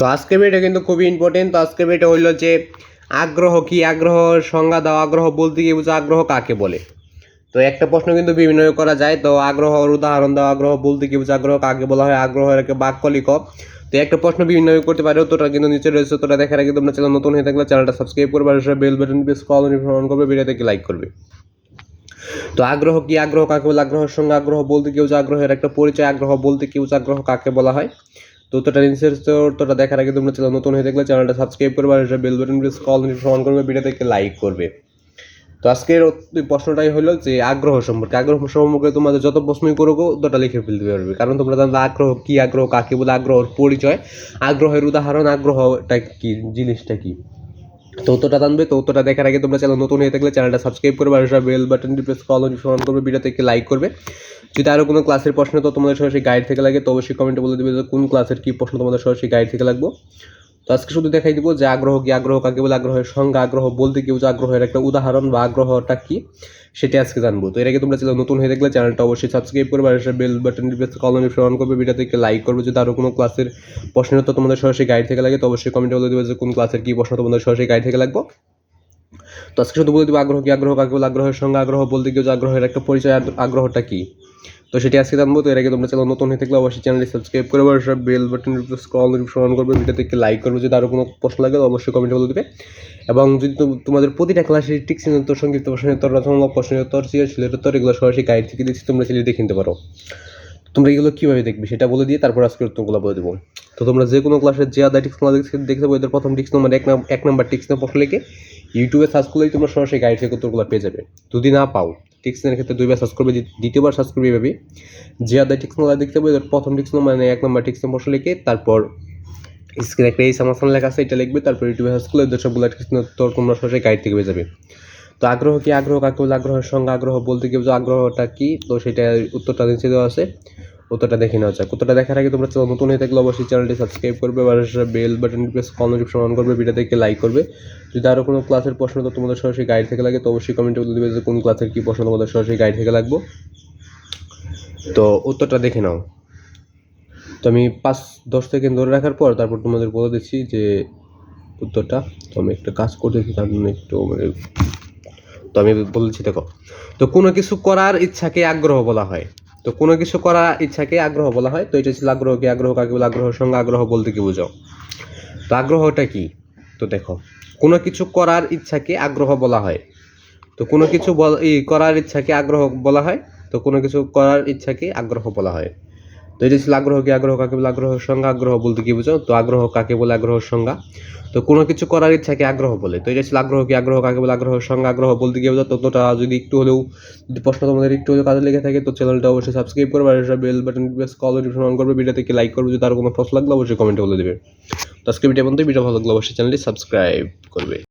তো আজকের ভিডিও কিন্তু খুবই ইম্পর্টেন্ট তো আজকের ভিডিও হইল যে, আগ্রহ কি? আগ্রহ সংজ্ঞা দাও, আগ্রহ বলতে কি বুঝো আগ্রহ কাকে বলে। তো একটা প্রশ্ন কিন্তু বিভিন্ন করা যায়। তো আগ্রহর উদাহরণ দাও, আগ্রহ বলতে কি বুঝো আগ্রহ কাকে বলা হয় আগ্রহের একটা বাক্য লিখো। তো একটা প্রশ্ন বিভিন্ন করতে পারে, উত্তরটা কিন্তু নিচে রয়েছে। উত্তরটা দেখার আগে তোমরা চ্যানেল নতুন হয়ে থাকলে চ্যানেলটা সাবস্ক্রাইব করবে, আর বেল বাটন প্রেস কল অন করবে ভিডিওতে লাইক করবে। তো আগ্রহ কি? আগ্রহ কাকে বলে? আগ্রহের সঙ্গে আগ্রহ বলতে কেউ যে আগ্রহের একটা পরিচয়, আগ্রহ বলতে কেউ আগ্রহ কাকে বলা হয়। তো তোটা নিচের তোটা দেখার আগে তোমরা চ্যানেল নতুন হয়ে দেখলে চ্যানেলটা সাবস্ক্রাইব করবে আর বেল বাটন প্রেস কল সমান করবে, ভিডিওটাকে লাইক করবে। তো আজকের প্রশ্নটাই হলো যে আগ্রহ সম্পর্কে। আগ্রহ সম্পর্কে তোমাদের যত প্রশ্নই করো ওটা লিখে ফেলতে পারবে। কারণ তোমরা জানো আগ্রহ কি, আগ্রহ কাকে বলে আগ্রহের পরিচয়। আগ্রহের উদাহরণ, আগ্রহটা কি, জিনিসটা কি। তো টানবে জানবে তো উত্তরটা দেখার আগে তোমরা চ্যানেল নতুন হয়ে থাকলে চ্যানেলটা সাবস্ক্রাইব করবে আর বেল বাটন প্রেস কল অনুসরণ করবে থেকে লাইক করবে। যদি আরও কোনো ক্লাসের প্রশ্ন তো তোমাদের সরাসরি গাইড থেকে লাগে, তো অবশ্যই কমেন্টে বলে দেবে যে কোন ক্লাসের কী প্রশ্ন তোমাদের সরাসরি গাইড থেকে লাগবে। তো আজকে শুধু দেখাই দিব যে আগ্রহ কি আগ্রহ কাকে বলে, আগ্রহের সঙ্গে আগ্রহ বলতে কি যে আগ্রহের একটা উদাহরণ বা আগ্রহটা কি সেটা আজকে জানব। তো এর আগে তোমরা চ্যানেল নতুন হয়ে দেখলে চ্যানেলটা অবশ্যই সাবস্ক্রাইব করবে আর বেল বাটন প্রেস কল অনুসরণ করবে ভিডিওতে লাইক করবে। যদি আরও কোনো ক্লাসের প্রশ্ন তো তোমাদের সরাসরি গাইড থেকে লাগে, তো অবশ্যই কমেন্টে বলে দেবে যে কোন ক্লাসের কী প্রশ্ন তোমাদের সরাসরি গাইড থেকে লাগবে। তো আজকে শুধু বলে দেবো আগ্রহ কি, আগ্রহ কাকে বলে, আগ্রহের সঙ্গে আগ্রহ বলতে গিয়ে যে আগ্রহের একটা পরিচয় আগ্রহটা কি? তো সেটি আজকে জানব, তো এর আগে তোমরা চ্যানেল নতুন হয়ে থাকলে অবশ্যই চ্যানেলটি সাবস্ক্রাইব করবে আর সব বেল বাটন স্ক্রল স্মরণ করবে, ভিডিওতে একটি লাইক করবে, যদি আরও কোনো প্রশ্ন লাগে অবশ্যই কমেন্টে বলে দেবে। এবং যদি তোমাদের প্রতিটা ক্লাসে টিক্স উত্তর, সংক্ষিপ্ত প্রশ্নের উত্তর রচনামূলক সৃজনশীলের উত্তর এগুলো সরাসরি গাইড থেকে দিচ্ছি, তোমরা চাইলে দেখে নিতে পারো। তোমরা এগুলো কীভাবে দেখবে সেটা বলে দিয়ে তারপর আজকের উত্তরগুলো বলে দেবো। তো তোমরা যে কোনো ক্লাসের যে আদা টিক্স তোমরা দেখতে দেখতে পাবো এদের প্রথম টিক্স নম্বর এক নাম এক নাম্বার টিক্স নম্বর প্রশ্ন লিখে, ইউটিউবে সার্চ করলেই তোমরা সরাসরি গাইড থেকে উত্তরগুলো পেয়ে যাবে। যদি না পাও টিক্সের ক্ষেত্রে দুইবার সার্চ করবে দ্বিতীয়বার সার্চ করবে এভাবে যে আদায় টিক্স নম্বর দেখতে পাবে প্রথম টিক্স মানে এক নম্বর টিক্স নম্বর লিখে তারপর স্ক্রিনে একটা এই সামাসান লেখা আছে, এটা লিখবে, তারপর ইউটিউবে সার্চ করলে সবগুলো টিক্স তোর তোমরা সরাসরি গাইড থেকে পেয়ে যাবে। তো আগ্রহ কি? আগ্রহ কাকে বলে? আগ্রহের সঙ্গে আগ্রহ বলতে গিয়ে যে আগ্রহটা কি? তো সেটা উত্তরটা নিচে দেওয়া আছে। উত্তরটা দেখে নেওয়া যাক উত্তরটা দেখার আগে তোমরা নতুন হয়ে থাকলে অবশ্যই চ্যানেলটি সাবস্ক্রাইব করবে বা bell button press notification on করবে ভিডিও থেকে লাইক করবে। যদি আরও কোনো ক্লাসের প্রশ্ন তো তোমাদের সরাসরি গাইড থেকে লাগে, তো অবশ্যই কমেন্টে বলে দেবে যে কোন ক্লাসের কী প্রশ্ন তোমাদের সরাসরি গাইড থেকে লাগবো। তো উত্তরটা দেখে নাও। তো আমি পাঁচ, দশ সেকেন্ড ধরে রাখার পর তারপর তোমাদের বলে দিচ্ছি যে উত্তরটা। তো আমি একটা কাজ করতেছি তার জন্য একটু মানে তো আমি বলছি দেখো। তো কোনো কিছু করার ইচ্ছাকে আগ্রহ বলা হয়। তো কোনো কিছু করার ইচ্ছাকে আগ্রহ বলা হয়। তো এটা ছিল আগ্রহকে, আগ্রহ কাকে বলে? আগ্রহের সঙ্গে আগ্রহ বলতে কি বুঝো তো আগ্রহটা কি? তো দেখো, কোনো কিছু করার ইচ্ছাকে আগ্রহ বলা হয়। তো কোনো কিছু করার ইচ্ছাকে আগ্রহ বলা হয়। তো কোনো কিছু করার ইচ্ছাকে আগ্রহ বলা হয়। তো এটা ছিল আগ্রহ কি? আগ্রহ কাকে বলে? আগ্রহের সঙ্গে আগ্রহ বলতে কি বুঝো? তো আগ্রহ কাকে বলে? আগ্রহের সংজ্ঞা। তো কোনো কিছু করার ইচ্ছাকে আগ্রহ বলে? তো এটা ছিল আগ্রহ কি? আগ্রহ কাকে বলে? আগ্রহের সঙ্গে আগ্রহ বলতে গিয়ে বুঝো? ততটা যদি একটু হলেও যদি প্রশ্ন তোমাদের একটু হলেও কাজে লেগে থাকে, তো চ্যানেলটা অবশ্যই সাবস্ক্রাইব করবে, আর বেল বাটন প্রেস কল নোটিফিকেশন অন করবে ভিডিও থেকে লাইক করবে, যদি আর কোনো প্রশ্ন লাগলে, অবশ্যই কমেন্টে বলে দেবে। তো আজকে ভিডিও পর্যন্ত ভিডিও ভালো লাগলে অবশ্যই চ্যানেলটি সাবস্ক্রাইব করবে।